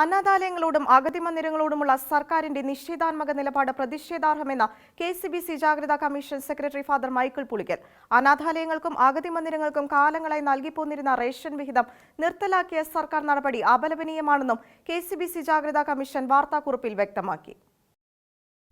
അനാഥാലയങ്ങളോടും അഗതി മന്ദിരങ്ങളോടുമുള്ള സർക്കാരിന്റെ നിഷേധാത്മക നിലപാട് പ്രതിഷേധാർഹമെന്ന കെ സി ബി സി ജാഗ്രതാ commission secretary father Michael Pulickal. അനാഥാലയങ്ങൾക്കും അഗതി മന്ദിരങ്ങൾക്കും കാലങ്ങളായി നൽകിപ്പോന്നിരുന്ന റേഷൻ വിഹിതം നിർത്തലാക്കിയ സർക്കാർ നടപടി അപലപനീയമാണെന്നും കെ സി ബി സി ജാഗ്രതാ കമ്മീഷൻ വാർത്താക്കുറിപ്പിൽ വ്യക്തമാക്കി.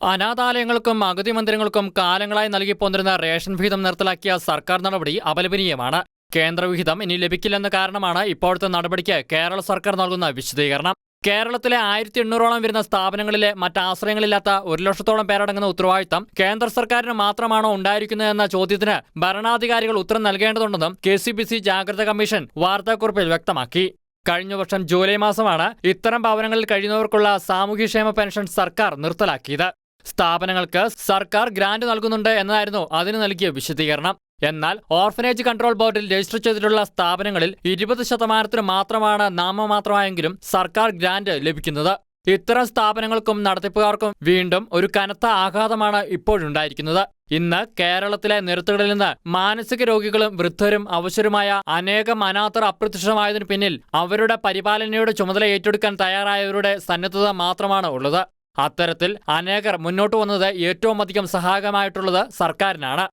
അനാഥാലയങ്ങൾക്കും അഗതി മന്ദിരങ്ങൾക്കും കാലങ്ങളായി നൽകിപ്പോന്നിരുന്ന റേഷൻ വിഹിതം നിർത്തലാക്കിയ സർക്കാർ നടപടി അപലപനീയമാണ്. കേന്ദ്രവിഹിതം ഇനി ലഭിക്കില്ലെന്ന കാരണമാണ് ഇപ്പോഴത്തെ നടപടിക്ക് കേരള സർക്കാർ നൽകുന്ന വിശദീകരണം. കേരളത്തിലെ ആയിരത്തി എണ്ണൂറോളം വരുന്ന സ്ഥാപനങ്ങളിലെ മറ്റാശ്രയങ്ങളില്ലാത്ത ഒരു ലക്ഷത്തോളം പേരടങ്ങുന്ന ഉത്തരവാദിത്തം കേന്ദ്ര സർക്കാരിന് മാത്രമാണോ ഉണ്ടായിരിക്കുന്നതെന്ന ചോദ്യത്തിന് ഭരണാധികാരികൾ ഉത്തരം നൽകേണ്ടതുണ്ടെന്നും കെ സി ബി സി ജാഗ്രത കമ്മീഷൻ വാർത്താക്കുറിപ്പിൽ വ്യക്തമാക്കി. കഴിഞ്ഞ വർഷം ജൂലൈ മാസമാണ് ഇത്തരം ഭവനങ്ങളിൽ കഴിയുന്നവർക്കുള്ള സാമൂഹ്യക്ഷേമ പെൻഷൻ സർക്കാർ നിർത്തലാക്കിയത്. സ്ഥാപനങ്ങൾക്ക് സർക്കാർ ഗ്രാന്റ് നൽകുന്നുണ്ട് എന്നതായിരുന്നു അതിന് നൽകിയ വിശദീകരണം. എന്നാൽ ഓർഫനേജ് കൺട്രോൾ ബോർഡിൽ രജിസ്റ്റർ ചെയ്തിട്ടുള്ള സ്ഥാപനങ്ങളിൽ ഇരുപത് ശതമാനത്തിന് മാത്രമാണ് നാമമാത്രമായെങ്കിലും സർക്കാർ ഗ്രാന്റ് ലഭിക്കുന്നത്. ഇത്തരം സ്ഥാപനങ്ങൾക്കും നടത്തിപ്പുകാർക്കും വീണ്ടും ഒരു കനത്ത ആഘാതമാണ് ഇപ്പോഴുണ്ടായിരിക്കുന്നത്. ഇന്ന് കേരളത്തിലെ നിരത്തുകളിൽ നിന്ന് മാനസിക രോഗികളും വൃദ്ധരും അവശരുമായ അനേകം അനാഥർ അപ്രത്യക്ഷമായതിനു പിന്നിൽ അവരുടെ പരിപാലനയുടെ ചുമതല ഏറ്റെടുക്കാൻ തയ്യാറായവരുടെ സന്നദ്ധത മാത്രമാണ് ഉള്ളത്. അത്തരത്തിൽ അനേകർ മുന്നോട്ട് വന്നത് ഏറ്റവും അധികം സഹായകമായിട്ടുള്ളത് സർക്കാരിനാണ്.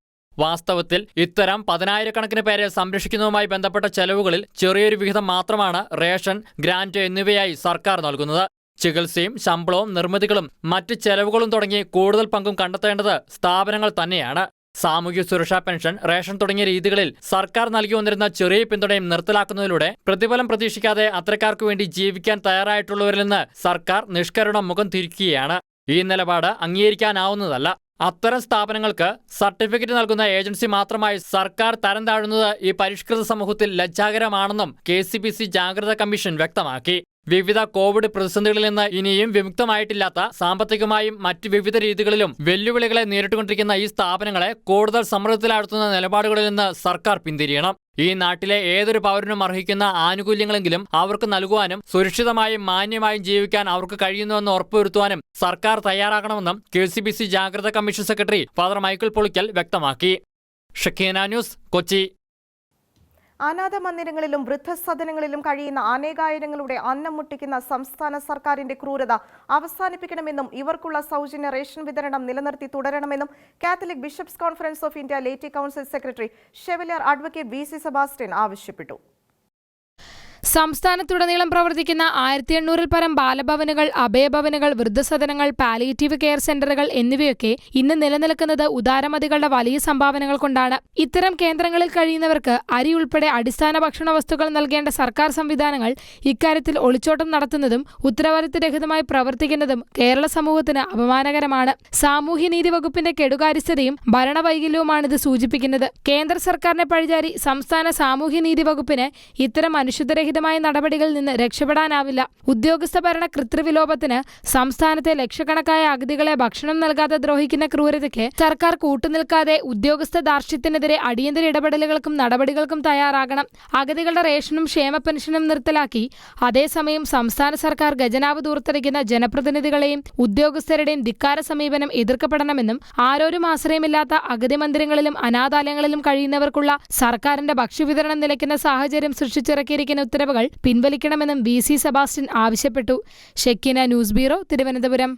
വാസ്തവത്തിൽ ഇത്തരം പതിനായിരക്കണക്കിന് പേരെ സംരക്ഷിക്കുന്നതുമായി ബന്ധപ്പെട്ട ചെലവുകളിൽ ചെറിയൊരു വിഹിതം മാത്രമാണ് റേഷൻ ഗ്രാന്റ് എന്നിവയായി സർക്കാർ നൽകുന്നത്. ചികിത്സയും ശമ്പളവും നിർമ്മിതികളും മറ്റ് ചെലവുകളും തുടങ്ങി കൂടുതൽ പങ്കും കണ്ടെത്തേണ്ടത് സ്ഥാപനങ്ങൾ തന്നെയാണ്. സാമൂഹ്യ സുരക്ഷാ പെൻഷൻ റേഷൻ തുടങ്ങിയ രീതികളിൽ സർക്കാർ നൽകി വന്നിരുന്ന ചെറിയ പിന്തുണയും നിർത്തലാക്കുന്നതിലൂടെ പ്രതിഫലം പ്രതീക്ഷിക്കാതെ അത്തരക്കാർക്ക് വേണ്ടി ജീവിക്കാൻ തയ്യാറായിട്ടുള്ളവരിൽ നിന്ന് സർക്കാർ നിഷ്കരുണം മുഖം തിരിക്കുകയാണ്. ഈ നിലപാട് അംഗീകരിക്കാനാവുന്നതല്ല. അത്തരം സ്ഥാപനങ്ങൾക്ക് സർട്ടിഫിക്കറ്റ് നൽകുന്ന ഏജൻസി മാത്രമായി സർക്കാർ തരം താഴുന്നത് ഈ പരിഷ്കൃത സമൂഹത്തിൽ ലജ്ജാകരമാണെന്നും കെ ജാഗ്രതാ കമ്മീഷൻ വ്യക്തമാക്കി. വിവിധ കോവിഡ് പ്രതിസന്ധികളിൽ നിന്ന് ഇനിയും വിമുക്തമായിട്ടില്ലാത്ത സാമ്പത്തികമായും മറ്റ് വിവിധ രീതികളിലും വെല്ലുവിളികളെ നേരിട്ടുകൊണ്ടിരിക്കുന്ന ഈ സ്ഥാപനങ്ങളെ കൂടുതൽ സമ്മർദ്ദത്തിലാഴ്ത്തുന്ന നിലപാടുകളിൽ നിന്ന് സർക്കാർ പിന്തിരിയണം. ഈ നാട്ടിലെ ഏതൊരു പൗരനും അർഹിക്കുന്ന ആനുകൂല്യങ്ങളെങ്കിലും അവർക്ക് നൽകുവാനും സുരക്ഷിതമായും മാന്യമായും ജീവിക്കാൻ അവർക്ക് കഴിയുന്നുവെന്ന് ഉറപ്പുവരുത്തുവാനും സർക്കാർ തയ്യാറാകണമെന്നും കെ സി ബി സി ജാഗ്രതാ commission secretary father Michael Polickal വ്യക്തമാക്കി. ഷക്കീന ന്യൂസ് കൊച്ചി. അനാഥ മന്ദിരങ്ങളിലും വൃദ്ധസദനങ്ങളിലും കഴിയുന്ന അനേകായിരങ്ങളുടെ അന്നം മുട്ടിക്കുന്ന സംസ്ഥാന സർക്കാരിന്റെ ക്രൂരത അവസാനിപ്പിക്കണമെന്നും ഇവർക്കുള്ള സൗജന്യ റേഷൻ വിതരണം നിലനിർത്തി തുടരണമെന്നും Catholic bishops conference of India laity council secretary chevalier advocate B C Sebastian ആവശ്യപ്പെട്ടു. സംസ്ഥാനത്തുടനീളം പ്രവർത്തിക്കുന്ന ആയിരത്തി എണ്ണൂറിൽ പരം ബാലഭവനുകൾ അഭയഭവനുകൾ വൃദ്ധസദനങ്ങൾ പാലിയേറ്റീവ് കെയർ സെന്ററുകൾ എന്നിവയൊക്കെ ഇന്ന് നിലനിൽക്കുന്നത് ഉദാരമതികളുടെ വലിയ സംഭാവനകൾ കൊണ്ടാണ്. ഇത്തരം കേന്ദ്രങ്ങളിൽ കഴിയുന്നവർക്ക് അരി ഉൾപ്പെടെ അടിസ്ഥാന ഭക്ഷണ വസ്തുക്കൾ നൽകേണ്ട സർക്കാർ സംവിധാനങ്ങൾ ഇക്കാര്യത്തിൽ ഒളിച്ചോട്ടം നടത്തുന്നതും ഉത്തരവാദിത്തരഹിതമായി പ്രവർത്തിക്കുന്നതും കേരള സമൂഹത്തിന് അപമാനകരമാണ്. സാമൂഹ്യനീതി വകുപ്പിന്റെ കെടുകാര്യസ്ഥതയും ഭരണവൈകല്യവുമാണിത് സൂചിപ്പിക്കുന്നത്. കേന്ദ്ര സർക്കാരിനെ പഴിചാരി സംസ്ഥാന സാമൂഹ്യനീതി വകുപ്പിന് ഇത്തരം അനുശുദ്ധരഹിതമായ നടപടികളിൽ നിന്ന് രക്ഷപ്പെടാനാവില്ല. ഉദ്യോഗസ്ഥ ഭരണ കൃത്രിവിലോപത്തിന് സംസ്ഥാനത്തെ ലക്ഷക്കണക്കായ അഗതികളെ ഭക്ഷണം നൽകാതെ ദ്രോഹിക്കുന്ന ക്രൂരതയ്ക്ക് സർക്കാർ കൂട്ടുനിൽക്കാതെ ഉദ്യോഗസ്ഥ ദാർഷ്ട്യത്തിനെതിരെ അടിയന്തര ഇടപെടലുകൾക്കും നടപടികൾക്കും തയ്യാറാകണം. അഗതികളുടെ റേഷനും ക്ഷേമ പെൻഷനും നിർത്തലാക്കി. അതേസമയം സംസ്ഥാന സർക്കാർ ഖജനാവ് ദൂർത്തടിക്കുന്ന ജനപ്രതിനിധികളെയും ഉദ്യോഗസ്ഥരുടെയും ധിക്കാര സമീപനം എതിർക്കപ്പെടണമെന്നും ആരോരും ആശ്രയമില്ലാത്ത അഗതി മന്ദിരങ്ങളിലും അനാഥാലയങ്ങളിലും കഴിയുന്നവർക്കുള്ള സർക്കാരിന്റെ ഭക്ഷ്യവിതരണം നിലയ്ക്കുന്ന സാഹചര്യം സൃഷ്ടിച്ചിറക്കിയിരിക്കുന്ന ഉത്തരവുകൾ പിൻവലിക്കണമെന്നും വി സി സെബാസ്റ്റ്യൻ ആവശ്യപ്പെട്ടു. Shekinah news bureau Thiruvananthapuram.